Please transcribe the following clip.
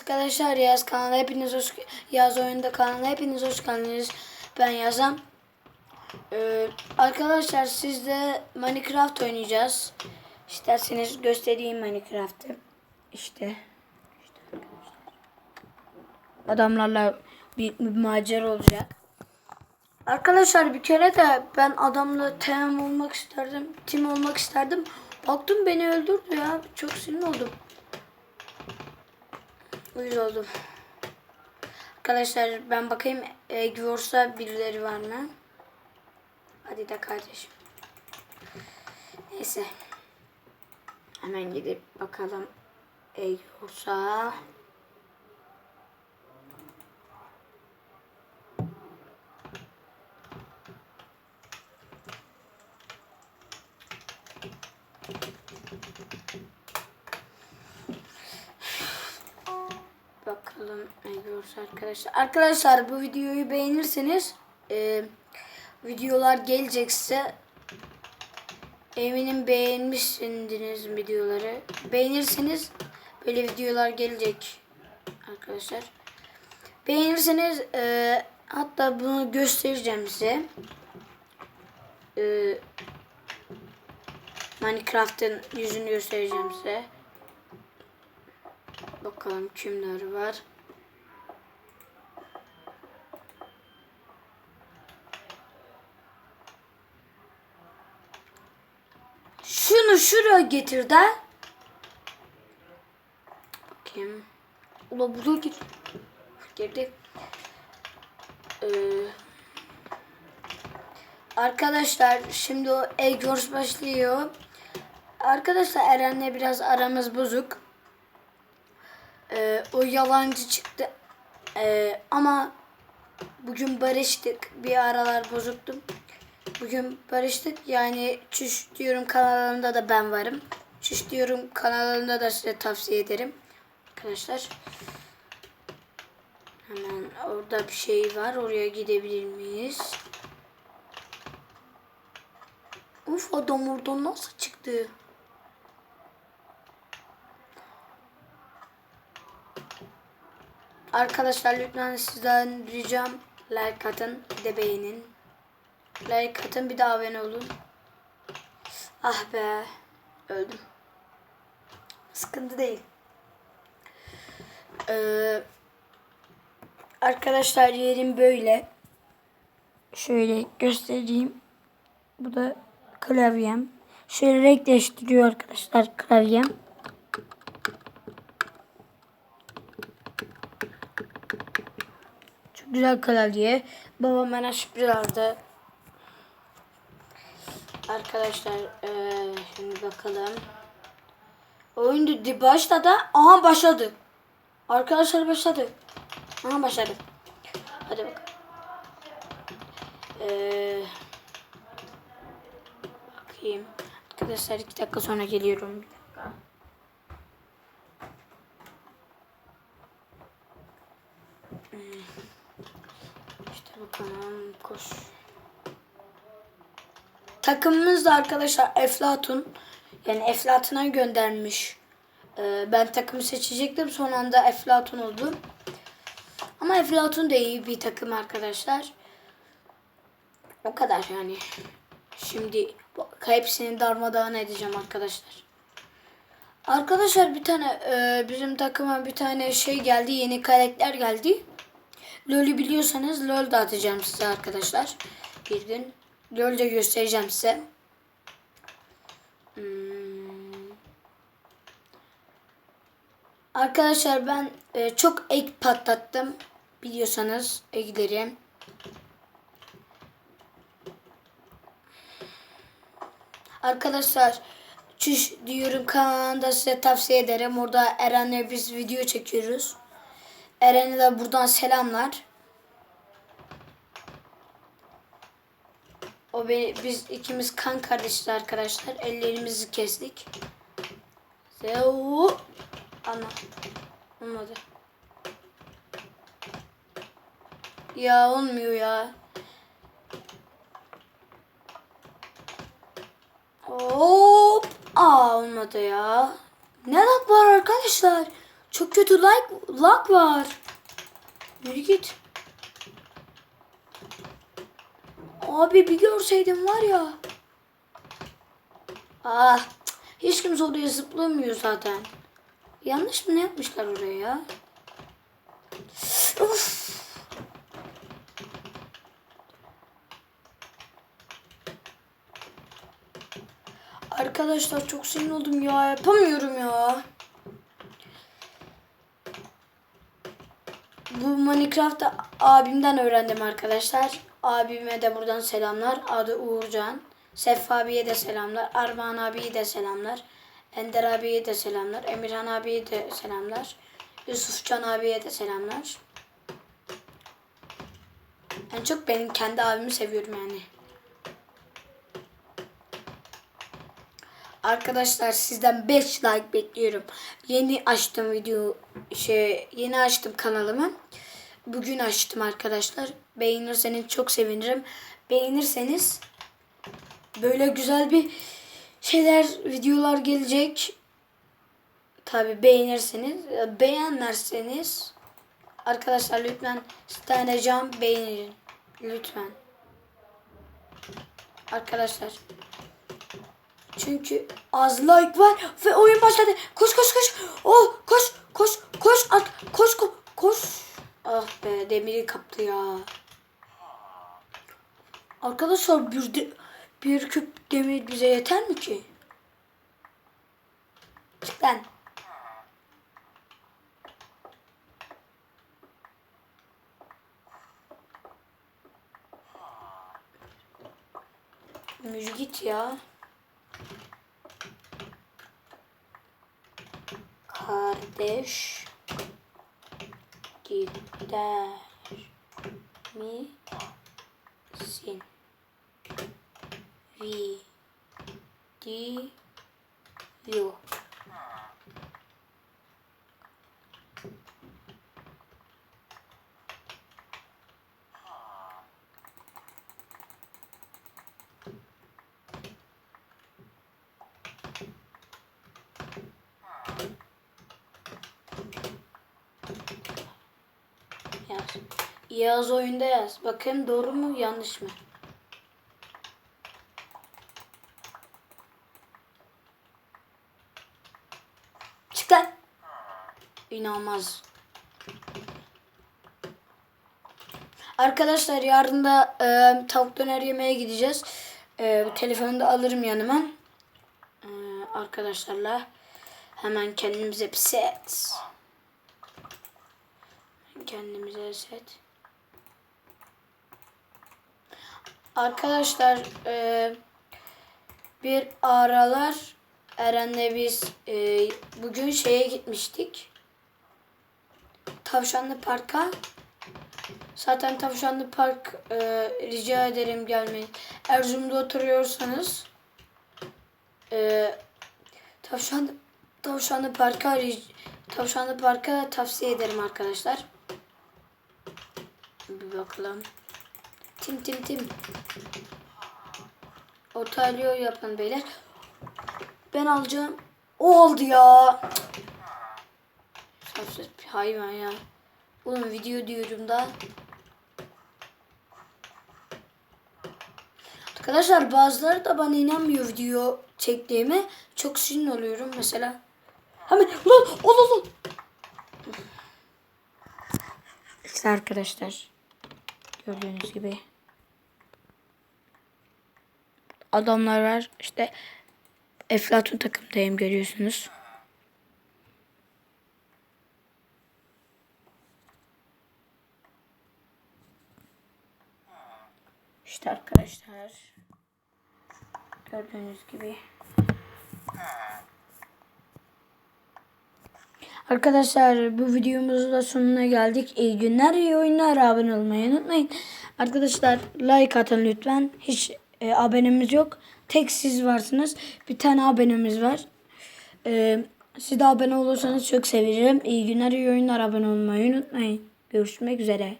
arkadaşlar Yaz kanalına hepiniz hoş Yaz oyunda kanalına hepiniz hoş geldiniz. Ben Yazam. Ee, arkadaşlar siz de Minecraft oynayacağız. İsterseniz göstereyim Minecraft'ı. İşte. İşte. Adamlarla bir, bir macera olacak. Arkadaşlar bir kere de ben adamla team olmak isterdim. Tim olmak isterdim. Baktım beni öldürdü ya. Çok sinir oldum. Uyuz oldum. Arkadaşlar ben bakayım Egwors'a birileri var mı? Hadi de kardeşim. Neyse. Hemen gidip bakalım Egwors'a. Bakalım ne görürüz arkadaşlar. Arkadaşlar bu videoyu beğenirseniz e, videolar gelecekse eminim beğenmişsiniz videoları. Beğenirseniz böyle videolar gelecek arkadaşlar. Beğenirseniz e, hatta bunu göstereceğim size. E, Minecraft'ın yüzünü göstereceğim size. Bakalım kimler var. Şunu şuraya getir de. Bakayım. Ula burada gir. Girdi. Ee, arkadaşlar şimdi o Egg Wars başlıyor. Arkadaşlar Eren'le biraz aramız bozuk. Ee, o yalancı çıktı. Ee, ama bugün barıştık. Bir aralar bozuktum. Bugün barıştık. Yani Çüş diyorum kanalında da ben varım. Çüş diyorum kanalında da size tavsiye ederim. Arkadaşlar. Hemen orada bir şey var. Oraya gidebilir miyiz? Uf adam oradan nasıl çıktı? Arkadaşlar lütfen sizden ricam like atın de beğenin. Like atın bir de abone olun. Ah be öldüm. Sıkıntı değil. Ee, arkadaşlar yerim böyle. Şöyle göstereyim. Bu da klavyem. Şöyle renk değiştiriyor arkadaşlar klavyem. Çok güzel klavye. Babam bana sürpriz aldı. Arkadaşlar eee, şimdi bakalım. Oyun dedi başladı. Aha başladı. Arkadaşlar başladı. Aha başladı. Hadi bakalım. Eee, bakayım. Arkadaşlar iki dakika sonra geliyorum. Bir dakika. İşte bakalım koş. Takımımız da arkadaşlar Eflatun. Yani Eflatun'a göndermiş. Ee, ben takımı seçecektim. Son anda Eflatun oldu. Ama Eflatun da iyi bir takım arkadaşlar. O kadar yani. Şimdi hepsini darmadağın edeceğim arkadaşlar. Arkadaşlar bir tane e, bizim takıma bir tane şey geldi. Yeni karakter geldi. LoL'ü biliyorsanız LoL da atacağım size arkadaşlar. Bir gün LoL de göstereceğim size. Hmm. Arkadaşlar ben e, çok ek patlattım. Biliyorsanız ekleri. Arkadaşlar çüş diyorum kanalında size tavsiye ederim. Orada Eren'le biz video çekiyoruz. Eren'e de buradan selamlar. O beni, biz ikimiz kan kardeşiz arkadaşlar. Ellerimizi kestik. Zeu. Ana. Olmadı. Ya olmuyor ya. Hop. Aa olmadı ya. Ne lag var arkadaşlar? Çok kötü like lag var. Yürü git. Abi bir görseydin var ya. Ah, hiç kimse oraya zıplamıyor zaten. Yanlış mı ne yapmışlar oraya ya? Uf. Arkadaşlar çok sinir oldum ya. Yapamıyorum ya. Bu Minecraft'ı abimden öğrendim arkadaşlar. Abime de buradan selamlar. Adı Uğurcan. Sef abiye de selamlar. Armağan abiye de selamlar. Ender abiye de selamlar. Emirhan abiye de selamlar. Yusufcan abiye de selamlar. En çok benim kendi abimi seviyorum yani. Arkadaşlar sizden 5 like bekliyorum. Yeni açtım video şey yeni açtım kanalımı. Bugün açtım arkadaşlar. Beğenirseniz çok sevinirim. Beğenirseniz böyle güzel bir şeyler videolar gelecek. Tabi beğenirseniz beğenmezseniz arkadaşlar lütfen tane cam beğenin lütfen. Arkadaşlar çünkü az like var ve oyun başladı. Koş koş koş. Oh koş koş koş at koş koş koş. Ah be demiri kaptı ya. Arkadaşlar bir de, bir küp demir bize yeter mi ki? Lan. Müzik git ya. kardeş gider misin? Video. Yaz. Yaz oyunda yaz. Bakın doğru mu yanlış mı? Çık lan. İnanılmaz. Arkadaşlar yarın da e, tavuk döner yemeye gideceğiz. E, telefonu da alırım yanıma. E, arkadaşlarla hemen kendimize bir set. Kendimize set. Arkadaşlar e, bir aralar Eren'le biz e, bugün şeye gitmiştik. Tavşanlı Park'a. Zaten Tavşanlı Park e, rica ederim gelmeyi. Erzurum'da oturuyorsanız e, Tavşanlı Tavşanlı Park'a Tavşanlı Park'a tavsiye ederim arkadaşlar. Bir bakalım. Tim tim tim. Ortalıyor yapın beyler. Ben alacağım. O aldı ya. Safsız bir hayvan ya. Oğlum video diyorum da. Arkadaşlar bazıları da bana inanmıyor video çektiğime. Çok sinir oluyorum mesela. Hemen ulan ulan ulan. İşte arkadaşlar. Gördüğünüz gibi. Adamlar var. İşte Eflatun takımdayım görüyorsunuz. İşte arkadaşlar. Gördüğünüz gibi. Arkadaşlar bu videomuzun da sonuna geldik. İyi günler, iyi oyunlar. Abone olmayı unutmayın. Arkadaşlar like atın lütfen. Hiç e, abonemiz yok. Tek siz varsınız. Bir tane abonemiz var. E, siz de abone olursanız çok sevinirim. İyi günler, iyi oyunlar. Abone olmayı unutmayın. Görüşmek üzere.